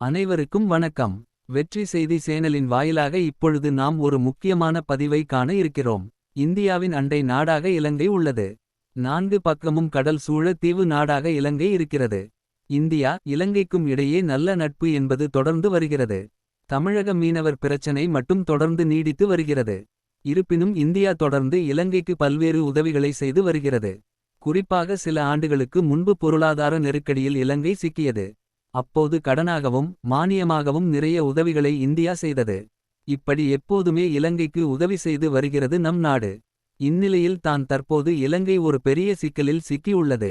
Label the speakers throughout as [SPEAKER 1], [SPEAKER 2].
[SPEAKER 1] அனைவருக்கும் வணக்கம். வெற்றி செய்தி சேனலின் வாயிலாக இப்பொழுது நாம் ஒரு முக்கியமான பதிவை காண இருக்கிறோம். இந்தியாவின் அண்டை நாடாக இலங்கை உள்ளது. நான்கு பக்கமும் கடல் சூழ தீவு நாடாக இலங்கை இருக்கிறது. இந்தியா இலங்கைக்கும் இடையே நல்ல நட்பு என்பது தொடர்ந்து வருகிறது. தமிழக மீனவர் பிரச்சனை மட்டும் தொடர்ந்து நீடித்து வருகிறது. இருப்பினும் இந்தியா தொடர்ந்து இலங்கைக்கு பல்வேறு உதவிகளை செய்து வருகிறது. குறிப்பாக சில ஆண்டுகளுக்கு முன்பு பொருளாதார நெருக்கடியில் இலங்கை சிக்கியது. அப்போது கடனாகவும் மானியமாகவும் நிறைய உதவிகளை இந்தியா செய்தது. இப்படி எப்போதுமே இலங்கைக்கு உதவி செய்து வருகிறது நம் நாடு. இந்நிலையில் தான் தற்போது இலங்கை ஒரு பெரிய சிக்கலில் சிக்கியுள்ளது.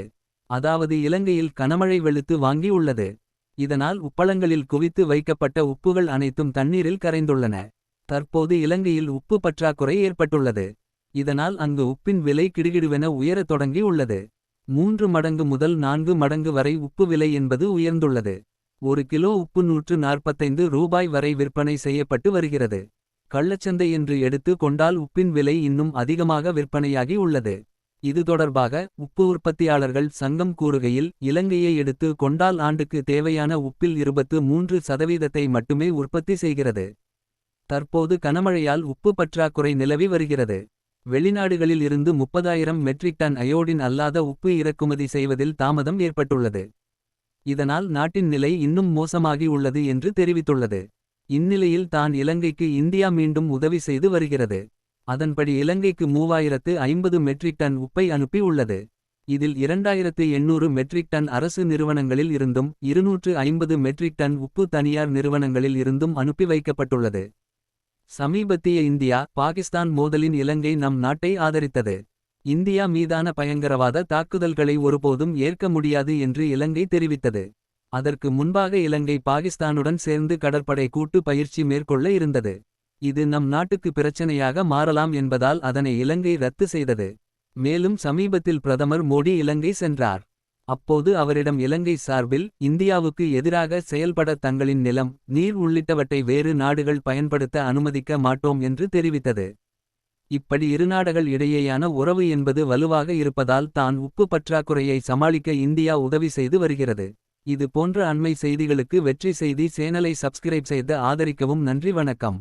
[SPEAKER 1] அதாவது இலங்கையில் கனமழை வெளுத்து வாங்கி உள்ளது இதனால் உப்பளங்களில் குவித்து வைக்கப்பட்ட உப்புகள் அனைத்தும் தண்ணீரில் கரைந்துள்ளன. தற்போது இலங்கையில் உப்பு பற்றாக்குறை ஏற்பட்டுள்ளது. இதனால் அங்கு உப்பின் விலை கிடுகிடுவென உயரத் தொடங்கி உள்ளது மூன்று மடங்கு முதல் நான்கு மடங்கு வரை உப்பு விலை என்பது உயர்ந்துள்ளது. ஒரு கிலோ உப்பு நூற்று நாற்பத்தைந்து ரூபாய் வரை விற்பனை செய்யப்பட்டு வருகிறது. கள்ளச்சந்தை என்று எடுத்து கொண்டால் உப்பின் விலை இன்னும் அதிகமாக விற்பனையாகி உள்ளது. இது தொடர்பாக உப்பு உற்பத்தியாளர்கள் சங்கம் கூறுகையில் இலங்கையை எடுத்து கொண்டால் ஆண்டுக்கு தேவையான உப்பில் இருபத்து மூன்று சதவீதத்தை மட்டுமே உற்பத்தி செய்கிறது. தற்போது கனமழையால் உப்பு பற்றாக்குறை நிலவி வருகிறது. வெளிநாடுகளில் இருந்து முப்பதாயிரம் மெட்ரிக் டன் அயோடின் அல்லாத உப்பு இறக்குமதி செய்வதில் தாமதம் ஏற்பட்டுள்ளது. இதனால் நாட்டின் நிலை இன்னும் மோசமாகி உள்ளது என்று தெரிவித்துள்ளது. இந்நிலையில் தான் இலங்கைக்கு இந்தியா மீண்டும் உதவி செய்து வருகிறது. அதன்படி இலங்கைக்கு மூவாயிரத்து ஐம்பது மெட்ரிக் டன் உப்பை அனுப்பி உள்ளது. இதில் இரண்டாயிரத்து எண்ணூறு மெட்ரிக் டன் அரசு நிறுவனங்களில் இருந்தும் இருநூற்று ஐம்பது மெட்ரிக் டன் உப்பு தனியார் நிறுவனங்களில் இருந்தும் அனுப்பி வைக்கப்பட்டுள்ளது. சமீபத்திய இந்தியா பாகிஸ்தான் மோதலின் இலங்கை நம் நாட்டை ஆதரித்தது. இந்தியா மீதான பயங்கரவாத தாக்குதல்களை ஒருபோதும் ஏற்க முடியாது என்று இலங்கை தெரிவித்தது. அதற்கு முன்பாக இலங்கை பாகிஸ்தானுடன் சேர்ந்து கடற்படை கூட்டு பயிற்சி மேற்கொள்ள இருந்தது. இது நம் நாட்டுக்கு பிரச்சனையாக மாறலாம் என்பதால் அதனை இலங்கை ரத்து செய்தது. மேலும் சமீபத்தில் பிரதமர் மோடி இலங்கை சென்றார். அப்போது அவரிடம் இலங்கை சார்பில் இந்தியாவுக்கு எதிராக செயல்பட தங்களின் நிலம் நீர் உள்ளிட்டவற்றை வேறு நாடுகள் பயன்படுத்த அனுமதிக்க மாட்டோம் என்று தெரிவித்தது. இப்படி இரு நாடுகள் இடையேயான உறவு என்பது வலுவாக இருப்பதால் தான் உப்பு பற்றாக்குறையை சமாளிக்க இந்தியா உதவி செய்து வருகிறது. இது போன்ற அண்மை செய்திகளுக்கு வெற்றி செய்தி சேனலை சப்ஸ்கிரைப் செய்து ஆதரிக்கவும் நன்றி வணக்கம்.